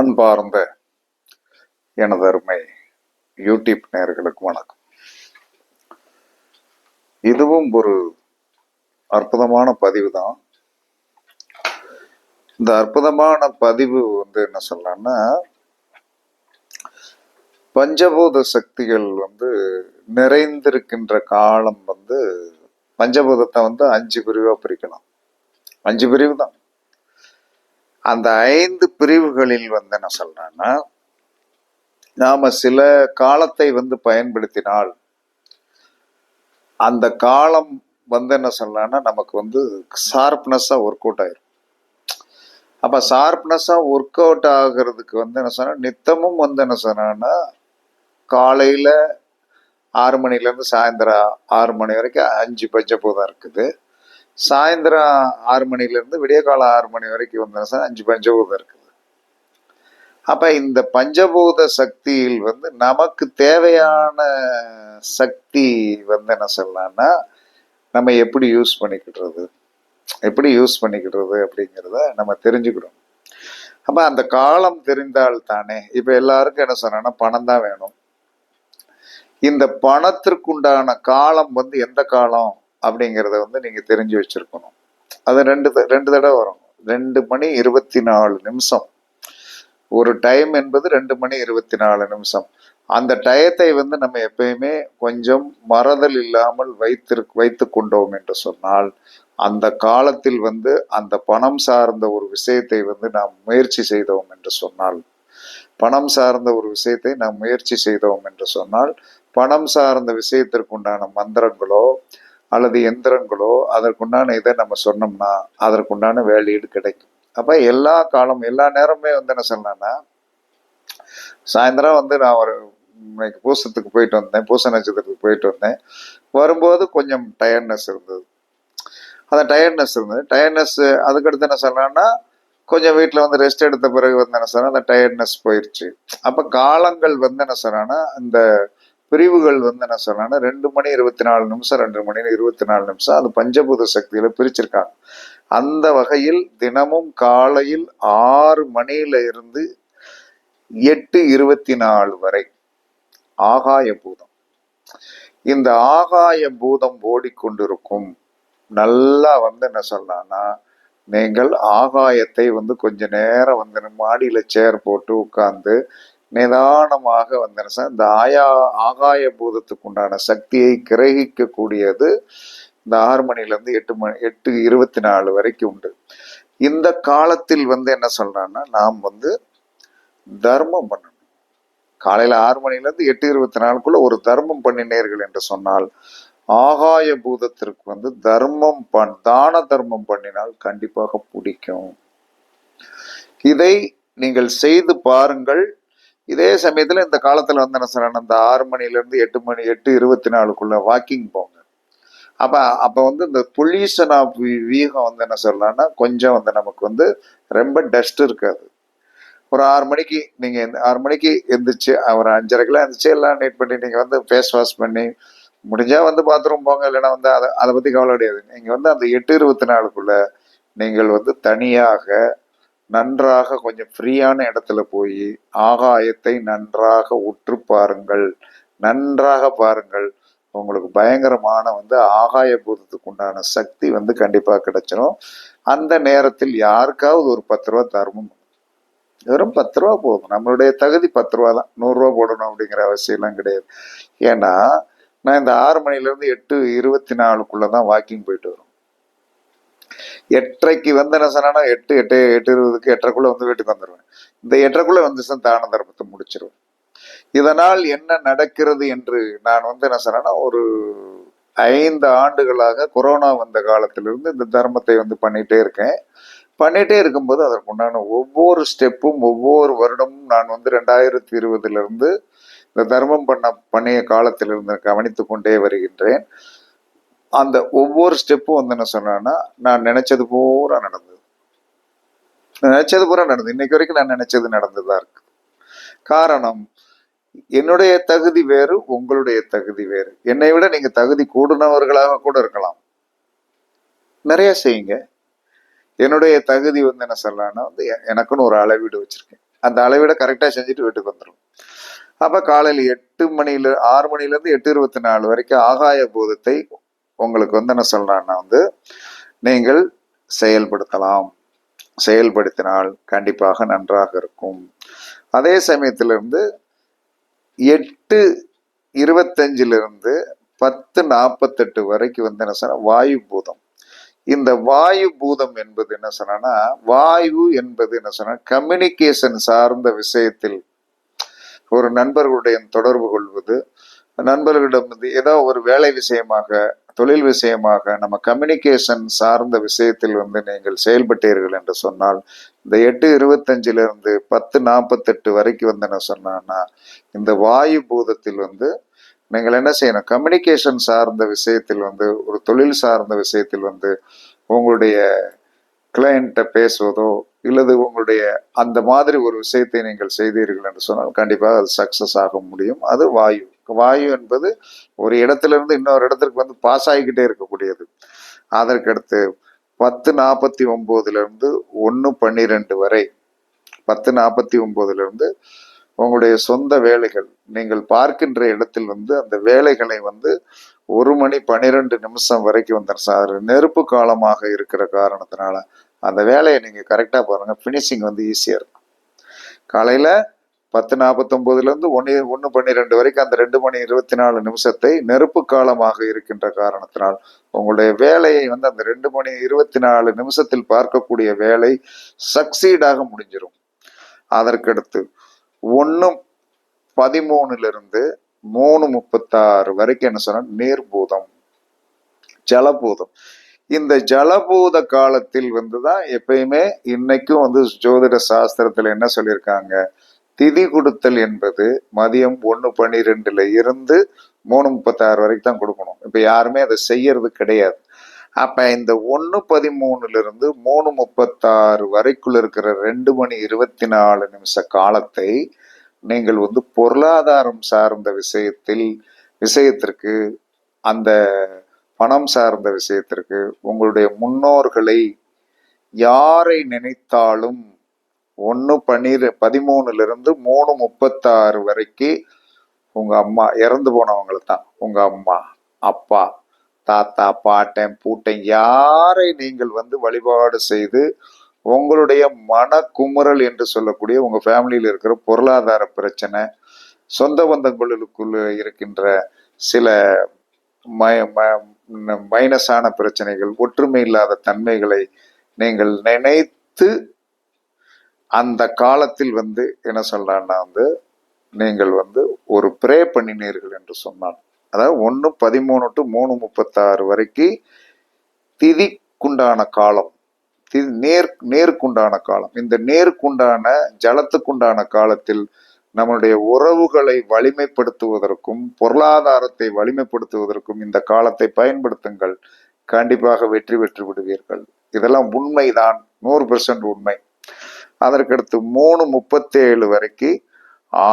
அன்பார்ந்த எனது அருமை யூடியூப் நேர்களுக்கு வணக்கம். இதுவும் ஒரு அற்புதமான பதிவு தான். இந்த அற்புதமான பதிவு வந்து என்ன சொல்லலாம்னா பஞ்சபூத சக்திகள் வந்து நிறைந்திருக்கின்ற காலம் வந்து பஞ்சபூதத்தை வந்து அஞ்சு பிரிவாக பிரிக்கலாம். அஞ்சு பிரிவு தான். அந்த ஐந்து பிரிவுகளில் வந்து என்ன சொல்றேன்னா நாம சில காலத்தை வந்து பயன்படுத்தினால் அந்த காலம் வந்து என்ன சொல்லலாம்னா நமக்கு வந்து ஷார்ப்னஸ்ஸாக ஒர்க் அவுட் ஆயிரும். அப்ப ஷார்ப்னஸ்ஸாக ஒர்க் அவுட் ஆகுறதுக்கு வந்து என்ன சொன்னா நித்தமும் வந்து என்ன சொன்னா காலையில ஆறு மணிலேருந்து சாயந்தரம் ஆறு மணி வரைக்கும் அஞ்சு பஞ்சபூதம் இருக்குது. சாயந்தரம் ஆறு மணிலேருந்து விடிய காலம் ஆறு மணி வரைக்கும் வந்து சார்? அஞ்சு பஞ்சபூதம் இருக்குது. அப்போ இந்த பஞ்சபூத சக்தியில் வந்து நமக்கு தேவையான சக்தி வந்து என்ன சொல்லலாம்னா நம்ம எப்படி யூஸ் பண்ணிக்கிடுறது? எப்படி யூஸ் பண்ணிக்கிடுறது அப்படிங்கிறத நம்ம தெரிஞ்சுக்கிறோம் அப்போ அந்த காலம் தெரிந்தால் தானே இப்போ எல்லாருக்கும் என்ன சொன்னா பணம் தான் வேணும். இந்த பணத்திற்குண்டான காலம் வந்து எந்த காலம்? அப்படிங்கிறத வந்து நீங்க தெரிஞ்சு வச்சிருக்கணும். அது ரெண்டு ரெண்டு தடவை வரும். ரெண்டு மணி இருபத்தி நாலு நிமிஷம். ஒரு டைம் என்பது ரெண்டு மணி இருபத்தி நாலு நிமிஷம். அந்த டயத்தை வந்து நம்ம எப்பயுமே கொஞ்சம் மறதல் இல்லாமல் வைத்திரு வைத்து கொண்டோம் என்று சொன்னால் அந்த காலத்தில் வந்து அந்த பணம் சார்ந்த ஒரு விஷயத்தை வந்து நாம் முயற்சி செய்தோம் என்று சொன்னால் பணம் சார்ந்த ஒரு விஷயத்தை நாம் முயற்சி செய்தோம் என்று சொன்னால் பணம் சார்ந்த விஷயத்திற்குண்டான மந்திரங்களோ அல்லது எந்திரங்களோ அதற்குண்டான இதை நம்ம சொன்னோம்னா அதற்குண்டான வேலையீடு கிடைக்கும். அப்போ எல்லா காலம் எல்லா நேரமே வந்து என்ன சொல்லலாம்னா சாயந்தரம் வந்து நான் ஒரு இன்னைக்கு பூசத்துக்கு போயிட்டு வந்தேன் பூச நட்சத்திரத்துக்கு போயிட்டு வந்தேன். வரும்போது கொஞ்சம் டயர்ட்னஸ் இருந்தது. அந்த டயர்ட்னஸ் இருந்தது. டயர்ட்னஸ் அதுக்கடுத்து என்ன சொன்னான்னா கொஞ்சம் வீட்டில் வந்து ரெஸ்ட் எடுத்த பிறகு வந்து என்ன சொன்னால் அந்த டயர்ட்னஸ் போயிடுச்சு அப்போ காலங்கள் வந்து என்ன சொன்னான்னா இந்த பிரிவுகள் வந்து என்ன சொன்னான்னா ரெண்டு மணி இருபத்தி நாலு நிமிஷம் ரெண்டு மணி இருபத்தி நாலு நிமிஷம் அது பஞ்சபூத சக்தியில பிரிச்சிருக்காங்க. அந்த வகையில் தினமும் காலையில் ஆறு மணியில இருந்து எட்டு இருபத்தி நாலு வரை ஆகாய பூதம். இந்த ஆகாய பூதம் ஓடிக்கொண்டிருக்கும். நல்லா வந்து என்ன சொல்லலாம்னா நீங்கள் ஆகாயத்தை வந்து கொஞ்ச நேரம் வந்து மாடியில சேர் போட்டு உட்கார்ந்து நிதானமாக வந்து இந்த ஆயா ஆகாய பூதத்துக்கு உண்டான சக்தியை கிரகிக்க கூடியது இந்த ஆறு மணிலேருந்து எட்டு மணி எட்டு இருபத்தி நாலு வரைக்கும் உண்டு. இந்த காலத்தில் வந்து என்ன சொல்றான்னா நாம் வந்து தர்மம் பண்ணணும். காலையில் ஆறு மணிலேருந்து எட்டு இருபத்தி நாலுக்குள்ளே ஒரு தர்மம் பண்ணினீர்கள் என்று சொன்னால் ஆகாய பூதத்திற்கு வந்து தர்மம் பண் தான தர்மம் பண்ணினால் கண்டிப்பாக பிடிக்கும். இதை நீங்கள் செய்து பாருங்கள். இதே சமயத்தில் இந்த காலத்தில் வந்து என்ன சொல்றேன் இந்த ஆறு மணிலேருந்து எட்டு மணி எட்டு இருபத்தி நாலுக்குள்ள வாக்கிங் போங்க. அப்போ அப்போ வந்து இந்த பொல்யூஷன் ஆஃப் வீகம் வந்து என்ன சொல்லலாம்னா கொஞ்சம் வந்து நமக்கு வந்து ரொம்ப டஸ்ட் இருக்காது. ஒரு ஆறு மணிக்கு நீங்கள் இந்த ஆறு மணிக்கு எந்திரிச்சு ஒரு அஞ்சரைக்கெல்லாம் எந்திரிச்சு எல்லாம் நீட் பண்ணி நீங்கள் வந்து ஃபேஸ் வாஷ் பண்ணி முடிஞ்சால் வந்து பாத்ரூம் போங்க இல்லைன்னா வந்து அதை அதை பற்றி கவலை கிடையாது. நீங்கள் வந்து அந்த எட்டு இருபத்தி நாலுக்குள்ளே நீங்கள் வந்து தனியாக நன்றாக கொஞ்சம் ஃப்ரீயான இடத்துல போய் ஆகாயத்தை நன்றாக உற்று பாருங்கள். நன்றாக பாருங்கள். உங்களுக்கு பயங்கரமான வந்து ஆகாய பூதத்துக்கு உண்டான சக்தி வந்து கண்டிப்பாக கிடைச்சிடும் அந்த நேரத்தில் யாருக்காவது ஒரு பத்து ரூபா தர்மம். வெறும் பத்து ரூபா போதும். நம்மளுடைய தகுதி பத்து ரூபா தான். நூறுரூவா போடணும் அப்படிங்கிற அவசியம்லாம் கிடையாது. ஏன்னா நான் இந்த ஆறு மணிலேருந்து எட்டு இருபத்தி நாலுக்குள்ளே தான் வாக்கிங் போயிட்டு வரும் எட்டரைக்கு வந்து என்ன சொன்னா எட்டு எட்டு எட்டு இருபதுக்கு எட்டரைக்குள்ளே வந்து வீட்டுக்கு வந்துடுவேன் இந்த எட்டரைக்குள்ளே வந்து தான தர்மத்தை முடிச்சிருவேன். இதனால் என்ன நடக்கிறது என்று நான் வந்து என்ன சொன்னேன்னா ஒரு ஐந்து ஆண்டுகளாக கொரோனா வந்த காலத்திலிருந்து இந்த தர்மத்தை வந்து பண்ணிட்டே இருக்கேன். பண்ணிட்டே இருக்கும்போது அதற்குண்டான ஒவ்வொரு ஸ்டெப்பும் ஒவ்வொரு வருடமும் நான் வந்து ரெண்டாயிரத்தி இருபதுல இருந்து இந்த தர்மம் பண்ண பண்ணிய காலத்திலிருந்து கவனித்து கொண்டே வருகின்றேன். அந்த ஒவ்வொரு ஸ்டெப்பும் வந்து என்ன சொன்னேன்னா நான் நினைச்சது பூரா நடந்தது. நினைச்சது பூரா நடந்தது. இன்னைக்கு வரைக்கும் நான் நினைச்சது நடந்துதான் இருக்கு. காரணம் என்னுடைய தகுதி வேறு உங்களுடைய தகுதி வேறு. என்னை விட நீங்க தகுதி கூடுனவர்களாக கூட இருக்கலாம். நிறைய செய்யுங்க. என்னுடைய தகுதி வந்து என்ன சொல்லலாம்னா வந்து எனக்குன்னு ஒரு அளவீடு வச்சிருக்கேன். அந்த அளவீடை கரெக்டாக செஞ்சுட்டு வீட்டுக்கு வந்துடும் அப்போ காலையில் எட்டு மணில ஆறு மணிலேருந்து எட்டு இருபத்தி நாலு வரைக்கும் ஆகாய போதத்தை உங்களுக்கு வந்து என்ன சொல்றான்னா வந்து நீங்கள் செயல்படுத்தலாம். செயல்படுத்தினால் கண்டிப்பாக நன்றாக இருக்கும். அதே சமயத்திலிருந்து எட்டு இருபத்தஞ்சிலிருந்து பத்து நாற்பத்தெட்டு வரைக்கும் வந்து என்ன சொன்னால் வாயு பூதம். இந்த வாயு பூதம் என்பது என்ன சொன்னா வாயு என்பது என்ன சொன்னா கம்யூனிகேஷன் சார்ந்த விஷயத்தில் ஒரு நண்பர்களுடைய தொடர்பு கொள்வது நண்பர்களிடம் வந்து ஏதோ ஒரு வேலை விஷயமாக தொழில் விஷயமாக நம்ம கம்யூனிகேஷன் சார்ந்த விஷயத்தில் வந்து நீங்கள் செயல்பட்டீர்கள் என்று சொன்னால் இந்த எட்டு இருபத்தஞ்சிலிருந்து பத்து நாற்பத்தெட்டு வரைக்கும் வந்து என்ன சொன்னான்னா இந்த வாயு பூதத்தில் வந்து நீங்கள் என்ன செய்யணும்? கம்யூனிகேஷன் சார்ந்த விஷயத்தில் வந்து ஒரு தொழில் சார்ந்த விஷயத்தில் வந்து உங்களுடைய கிளையண்ட்டை பேசுவதோ இல்லது உங்களுடைய அந்த மாதிரி ஒரு விஷயத்தை நீங்கள் செய்தீர்கள் என்று சொன்னால் கண்டிப்பாக அது சக்ஸஸ் ஆக முடியும். அது வாயு. வாயு என்பது ஒரு இடத்துல இருந்து இன்னொரு இடத்துக்கு வந்து பாஸ் ஆகிக்கிட்டே இருக்கக்கூடியது. அதற்கடுத்து பத்து நாற்பத்தி ஒம்போதுலேருந்து இருந்து ஒன்று பன்னிரெண்டு வரை பத்து நாற்பத்தி ஒம்போதுலேருந்து உங்களுடைய சொந்த வேலைகள் நீங்கள் பார்க்கின்ற இடத்தில் வந்து அந்த வேலைகளை வந்து ஒரு மணி பன்னிரெண்டு நிமிஷம் வரைக்கும் வந்து சார் நெருப்பு காலமாக இருக்கிற காரணத்தினால அந்த வேலையை நீங்கள் கரெக்டாக பாருங்கள் ஃபினிஷிங் வந்து ஈஸியாக இருக்கும் காலையில் பத்து நாற்பத்தொம்போதுலேருந்து ஒன்று ஒன்று பன்னிரெண்டு வரைக்கும் அந்த ரெண்டு மணி இருபத்தி நாலு நிமிஷத்தை நெருப்பு காலமாக இருக்கின்ற காரணத்தினால் உங்களுடைய வேலையை வந்து அந்த ரெண்டு மணி இருபத்தி நாலு நிமிஷத்தில் பார்க்கக்கூடிய வேலை சக்சீடாக முடிஞ்சிடும் அதற்கடுத்து ஒன்று பதிமூணுலேருந்து மூணு முப்பத்தாறு வரைக்கும் என்ன சொன்னா நீர்பூதம் ஜலபூதம். இந்த ஜலபூத காலத்தில் வந்துதான் எப்பயுமே இன்னைக்கும் வந்து ஜோதிட சாஸ்திரத்துல என்ன சொல்லியிருக்காங்க? திதி கொடுத்தல் என்பது மதியம் ஒன்று பன்னிரெண்டுல இருந்து மூணு முப்பத்தாறு வரைக்கும் தான் கொடுக்கணும். இப்போ யாருமே அதை செய்யறது கிடையாது. அப்போ இந்த ஒன்று பதிமூணுல இருந்து மூணு முப்பத்தாறு வரைக்குள்ள இருக்கிற ரெண்டு மணி இருபத்தி நாலு நிமிஷ காலத்தை நீங்கள் வந்து பொருளாதாரம் சார்ந்த விஷயத்தில் விஷயத்திற்கு அந்த பணம் சார்ந்த விஷயத்திற்கு உங்களுடைய முன்னோர்களை யாரை நினைத்தாலும் ஒன்று பன்னிரு பதிமூணுலேருந்து மூணு முப்பத்தாறு வரைக்கும் உங்கள் அம்மா இறந்து போனவங்களை தான் உங்கள் அம்மா அப்பா தாத்தா பாட்டன் பூட்டன் யாரை நீங்கள் வந்து வழிபாடு செய்து உங்களுடைய மனக்குமுறல் என்று சொல்லக்கூடிய உங்கள் ஃபேமிலியில் இருக்கிற பொருளாதார பிரச்சனை சொந்த பந்தங்களுக்குள்ள இருக்கின்ற சில ம- மைனஸான பிரச்சனைகள் ஒற்றுமை இல்லாத தன்மைகளை நீங்கள் நினைத்து அந்த காலத்தில் வந்து என்ன சொல்றான்னா வந்து நீங்கள் வந்து ஒரு ப்ரே பண்ணினீர்கள் என்று சொன்னான். அதாவது ஒன்று பதிமூணு டு மூணு முப்பத்தாறு வரைக்கும் திதிக்குண்டான காலம் தி- நேர் நேருக்குண்டான காலம். இந்த நேருக்குண்டான ஜலத்துக்குண்டான காலத்தில் நம்மளுடைய உறவுகளை வலிமைப்படுத்துவதற்கும் பொருளாதாரத்தை வலிமைப்படுத்துவதற்கும் இந்த காலத்தை பயன்படுத்துங்கள். கண்டிப்பாக வெற்றி பெற்று விடுவீர்கள். இதெல்லாம் உண்மைதான். நூறு பெர்சன்ட் உண்மை. அதற்கடுத்து மூணு முப்பத்தேழு வரைக்கும்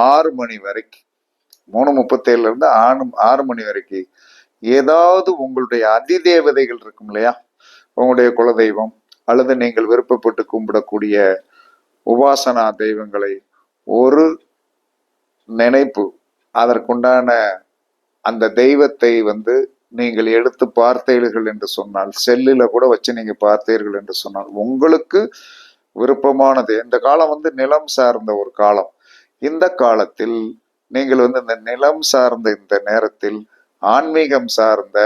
ஆறு மணி வரைக்கும் மூணு முப்பத்தேழுல இருந்து ஆறு ஆறு மணி வரைக்கும் ஏதாவது உங்களுடைய அதிதேவதைகள் இருக்கும் இல்லையா? உங்களுடைய குலதெய்வம் அல்லது நீங்கள் விருப்பப்பட்டு கும்பிடக்கூடிய உபாசனா தெய்வங்களை ஒரு நினைப்பு அதற்குண்டான அந்த தெய்வத்தை வந்து நீங்கள் எடுத்து பார்த்தீர்கள் என்று சொன்னால் செல்லில் கூட வச்சு நீங்கள் பார்த்தீர்கள் என்று சொன்னால் உங்களுக்கு விருப்பமானது. இந்த காலம் வந்து நிலம் சார்ந்த ஒரு காலம். இந்த காலத்தில் நீங்கள் வந்து இந்த நிலம் சார்ந்த இந்த நேரத்தில் ஆன்மீகம் சார்ந்த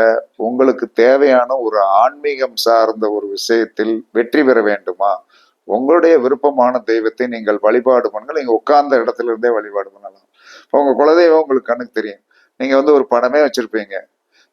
உங்களுக்கு தேவையான ஒரு ஆன்மீகம் சார்ந்த ஒரு விஷயத்தில் வெற்றி பெற வேண்டுமா? உங்களுடைய விருப்பமான தெய்வத்தை நீங்கள் வழிபாடு பண்ணுங்கள். நீங்கள் உட்கார்ந்த இடத்துல இருந்தே வழிபாடு பண்ணலாம். இப்போ உங்கள் குலதெய்வம் உங்களுக்கு கண்ணுக்கு தெரியும். நீங்கள் வந்து ஒரு படமே வச்சுருப்பீங்க.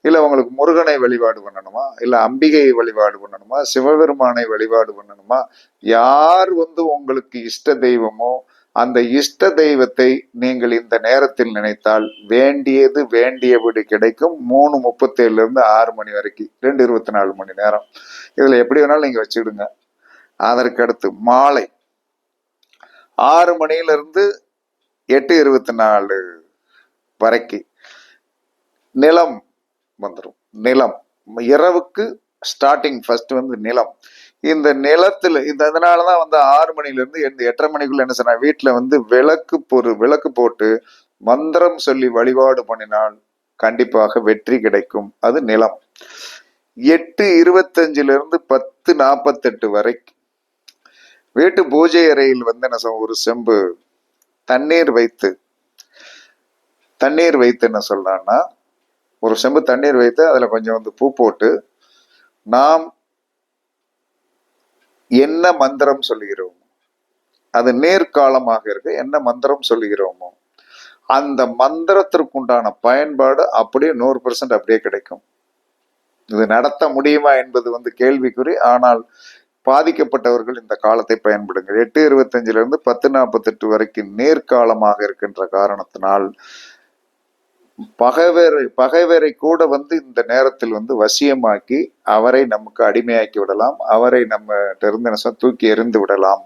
இல்லை உங்களுக்கு முருகனை வழிபாடு பண்ணணுமா? இல்லை அம்பிகை வழிபாடு பண்ணணுமா? சிவபெருமானை வழிபாடு பண்ணணுமா? யார் வந்து உங்களுக்கு இஷ்ட தெய்வமோ அந்த இஷ்ட தெய்வத்தை நீங்கள் இந்த நேரத்தில் நினைத்தால் வேண்டியது வேண்டியபடி கிடைக்கும். மூணு முப்பத்தேழுல இருந்து ஆறு மணி வரைக்கும். ரெண்டு இருபத்தி நாலு மணி நேரம். இதுல எப்படி வேணாலும் நீங்க வச்சுடுங்க அதற்கடுத்து மாலை. ஆறு மணியிலிருந்து எட்டு இருபத்தி நாலு வரைக்கும். நிலம். வந்துடும் நிலம். இரவுக்கு ஸ்டார்டிங் ஃபர்ஸ்ட் வந்து நிலம். இந்த நிலத்துல இந்த இதனாலதான் வந்து ஆறு மணிலிருந்து எட்டு எட்டரை மணிக்குள்ள என்ன சொன்னா வீட்டுல வந்து விளக்கு பொரு விளக்கு போட்டு மந்திரம் சொல்லி வழிபாடு பண்ணினால் கண்டிப்பாக வெற்றி கிடைக்கும். அது நிலம். எட்டு இருபத்தஞ்சுல இருந்து பத்து நாற்பத்தெட்டு வரை வீட்டு பூஜை அறையில் வந்து என்ன சொல்ல ஒரு செம்பு தண்ணீர் வைத்து தண்ணீர் வைத்து என்ன சொல்றான்னா ஒரு செம்பு தண்ணீர் வைத்து அதுல கொஞ்சம் வந்து பூ போட்டு நாம் என்ன மந்திரம் சொல்லுகிறோமோ அது நேர்காலமாக இருக்கு என்ன மந்திரம் சொல்லுகிறோமோ அந்த மந்திரத்திற்குண்டான பயன்பாடு அப்படியே நூறு பெர்சன்ட் அப்படியே கிடைக்கும். இது நடத்த முடியுமா என்பது வந்து கேள்விக்குறி ஆனால் பாதிக்கப்பட்டவர்கள் இந்த காலத்தை பயன்படுங்கள். எட்டு இருபத்தஞ்சிலிருந்து பத்து நாற்பத்தெட்டு வரைக்கும் நேர்காலமாக இருக்கின்ற காரணத்தினால் பகைவரை பகைவரை கூட வந்து இந்த நேரத்தில் வந்து வசியமாக்கி அவரை நமக்கு அடிமையாக்கி விடலாம் அவரை நம்ம இருந்து என்ன தூக்கி எறிந்து விடலாம்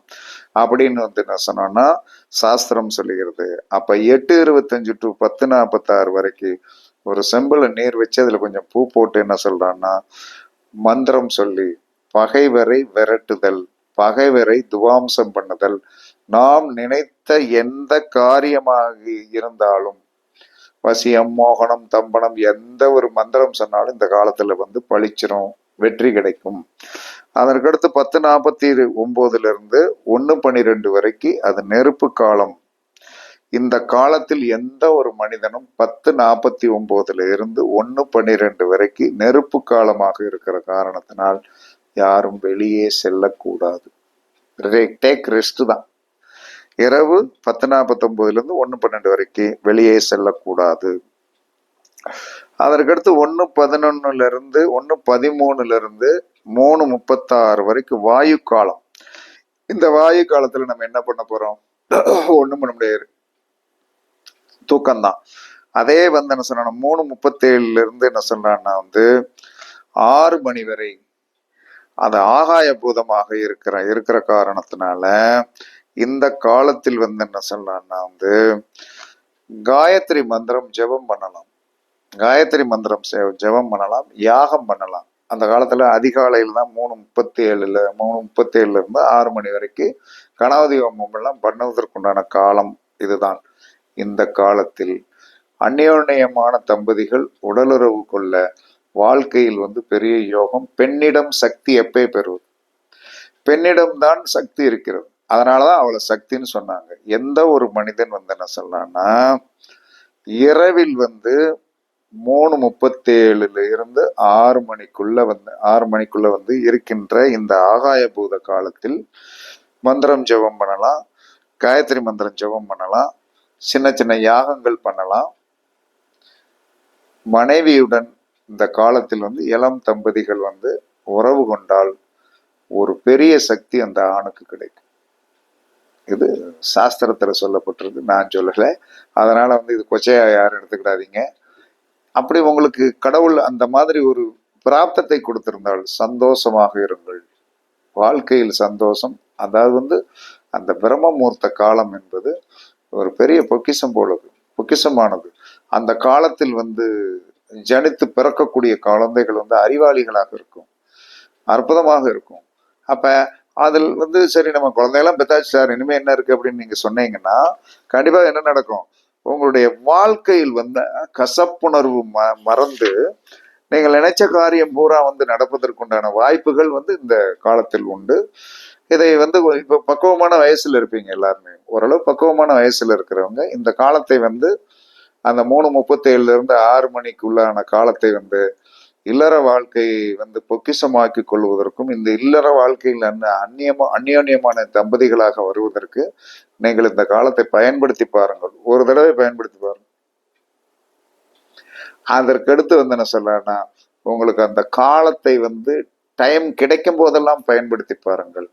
அப்படின்னு வந்து என்ன சொன்னோம்னா சாஸ்திரம் சொல்லுகிறது. அப்ப எட்டு இருபத்தஞ்சு டு பத்து நாற்பத்தாறு வரைக்கும் ஒரு செம்பில் நீர் வச்சு அதுல கொஞ்சம் பூ போட்டு என்ன சொல்றான்னா மந்திரம் சொல்லி பகைவரை விரட்டுதல் பகைவரை துவாம்சம் பண்ணுதல். நாம் நினைத்த எந்த காரியமாக இருந்தாலும் வசியம் மோகனம் தம்பனம் எந்த ஒரு மந்திரம் சொன்னாலும் இந்த காலத்துல வந்து பழிச்சிரும் வெற்றி கிடைக்கும். அதற்கடுத்து பத்து நாற்பத்தி ஒன்பதுல இருந்து ஒன்று பன்னிரெண்டு வரைக்கும் அது நெருப்பு காலம். இந்த காலத்தில் எந்த ஒரு மனிதனும் பத்து நாற்பத்தி ஒன்பதுல இருந்து ஒன்று பன்னிரெண்டு வரைக்கும் நெருப்பு காலமாக இருக்கிற காரணத்தினால் யாரும் வெளியே செல்லக்கூடாது. டேக் ரெஸ்ட் தான். இரவு பத்து நாற்பத்தொன்பதுல இருந்து ஒன்று பன்னெண்டு வரைக்கும் வெளியே செல்லக்கூடாது. அதற்கடுத்து ஒன்று பதினொன்னுலேருந்து ஒன்று பதிமூணுல இருந்து மூணு முப்பத்தாறு வரைக்கும் வாயு காலம். இந்த வாயு காலத்துல நம்ம என்ன பண்ண போறோம்? ஒண்ணும் பண்ண முடியாது. தூக்கம்தான். அதே வந்து என்ன சொன்னா மூணு முப்பத்தேழுல இருந்து என்ன சொல்றான்னா வந்து ஆறு மணி வரை. அது ஆகாய பூதமாக இருக்கிற இருக்கிற காரணத்தினால இந்த காலத்தில் வந்து என்ன சொல்லலாம்னா வந்து காயத்ரி மந்திரம் ஜெபம் பண்ணலாம். காயத்ரி மந்திரம் செ- ஜெபம் பண்ணலாம் யாகம் பண்ணலாம். அந்த காலத்துல அதிகாலையில தான் மூணு முப்பத்தி ஏழுல மூணு முப்பத்தி ஏழுல இருந்து ஆறு மணி வரைக்கும் கணபதி ஹோமம் எல்லாம் பண்ணுவதற்குண்டான காலம் இதுதான். இந்த காலத்தில் அந்யோன்யமான தம்பதிகள் உடலுறவு கொள்ள வாழ்க்கையில் வந்து பெரிய யோகம். பெண்ணிடம் சக்தி எப்பே பெறுவது? பெண்ணிடம்தான் சக்தி இருக்கிறது. அதனாலதான் அவளை சக்தின்னு சொன்னாங்க. எந்த ஒரு மனிதன் வந்து என்ன சொல்லலாம்னா இரவில் வந்து மூணு முப்பத்தேழுல இருந்து ஆறு மணிக்குள்ள வந்து ஆறு மணிக்குள்ள வந்து இருக்கின்ற இந்த ஆகாய பூத காலத்தில் மந்திரம் ஜெபம் பண்ணலாம் காயத்ரி மந்திரம் ஜெபம் பண்ணலாம் சின்ன சின்ன யாகங்கள் பண்ணலாம். மனைவியுடன் இந்த காலத்தில் வந்து இளம் தம்பதிகள் வந்து உறவு கொண்டால் ஒரு பெரிய சக்தி அந்த ஆணுக்கு கிடைக்கும். இது சாஸ்திரத்தில் சொல்லப்பட்டிருக்கு நான் சொல்லலை. அதனால் வந்து இது கொச்சையாக யாரும் எடுத்துக்கிடாதீங்க. அப்படி உங்களுக்கு கடவுள் அந்த மாதிரி ஒரு பிராப்தத்தை கொடுத்திருந்தால் சந்தோஷமாக இருங்கள். வாழ்க்கையில் சந்தோஷம். அதாவது வந்து அந்த பிரம்மமூர்த்த காலம் என்பது ஒரு பெரிய பொக்கிஷம் போலது. பொக்கிஷமானது. அந்த காலத்தில் வந்து ஜனித்து பிறக்கக்கூடிய குழந்தைகள் வந்து அறிவாளிகளாக இருக்கும். அற்புதமாக இருக்கும். அப்போ அதில் வந்து சரி நம்ம குழந்தையெல்லாம் பெத்தாச்சு சார் இனிமேல் என்ன இருக்குது அப்படின்னு நீங்கள் சொன்னீங்கன்னா கண்டிப்பாக என்ன நடக்கும்? உங்களுடைய வாழ்க்கையில் வந்து கசப்புணர்வு ம மறந்து நீங்கள் நினைச்ச காரியம் பூரா வந்து நடப்பதற்குண்டான வாய்ப்புகள் வந்து இந்த காலத்தில் உண்டு. இதை வந்து இப்போ பக்குவமான வயசில் இருப்பீங்க எல்லாருமே. ஓரளவு பக்குவமான வயசில் இருக்கிறவங்க இந்த காலத்தை வந்து அந்த மூணு முப்பத்தேழுல இருந்து ஆறு மணிக்குள்ளான காலத்தை வந்து இல்லற வாழ்க்கையை வந்து பொக்கிஷமாக்கி கொள்வதற்கும் இந்த இல்லற வாழ்க்கையில் அந்ந அந்நியமா அந்யோன்யமான தம்பதிகளாக வருவதற்கு நீங்கள் இந்த காலத்தை பயன்படுத்தி பாருங்கள். ஒரு தடவை பயன்படுத்தி பாருங்கள். அதற்கடுத்து வந்து என்ன சொல்லனா உங்களுக்கு அந்த காலத்தை வந்து டைம் கிடைக்கும் போதெல்லாம் பயன்படுத்தி பாருங்கள்.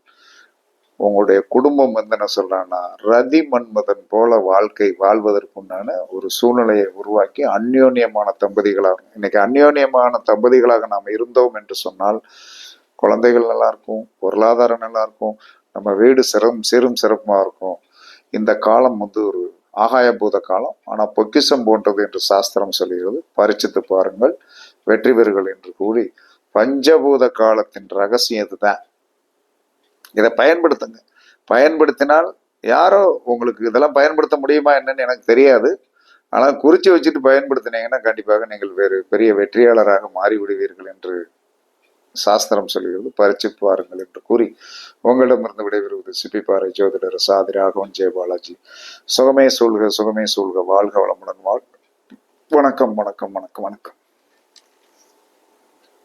உங்களுடைய குடும்பம் வந்து என்ன சொல்றான்னா ரதி மன்மதன் போல வாழ்க்கை வாழ்வதற்குண்டான ஒரு சூழ்நிலையை உருவாக்கி அந்யோன்யமான தம்பதிகளாக இன்னைக்கு அந்யோன்யமான தம்பதிகளாக நாம் இருந்தோம் என்று சொன்னால் குழந்தைகள் நல்லா இருக்கும் பொருளாதாரம் நல்லா இருக்கும் நம்ம வீடு சிறம் சீரும் சிறப்புமா இருக்கும். இந்த காலம் வந்து ஒரு ஆகாயபூத காலம். ஆனால் பொக்கிஷம் போன்றது என்று சாஸ்திரம் சொல்கிறது பரிச்சித்து பாருங்கள் வெற்றி பெறுகள் என்று கூறி பஞ்சபூத காலத்தின் ரகசியம் இதுதான். இதை பயன்படுத்துங்க. பயன்படுத்தினால் யாரோ உங்களுக்கு இதெல்லாம் பயன்படுத்த முடியுமா என்னன்னு எனக்கு தெரியாது. ஆனால் குறித்து வச்சுட்டு பயன்படுத்தினீங்கன்னா கண்டிப்பாக நீங்கள் வேறு பெரிய வெற்றியாளராக மாறிவிடுவீர்கள் என்று சாஸ்திரம் சொல்கிறது. பறிச்சு பாருங்கள் என்று கூறி உங்களிடமிருந்து விடைபெறுவது சிப்பிப்பாறை ஜோதிடர் சாதி ராகவன் ஜெயபாலாஜி சுகமே சூழ்க சுகமே சூழ்க. வாழ்க வளமுடன் வாழ். வணக்கம் வணக்கம் வணக்கம் வணக்கம்.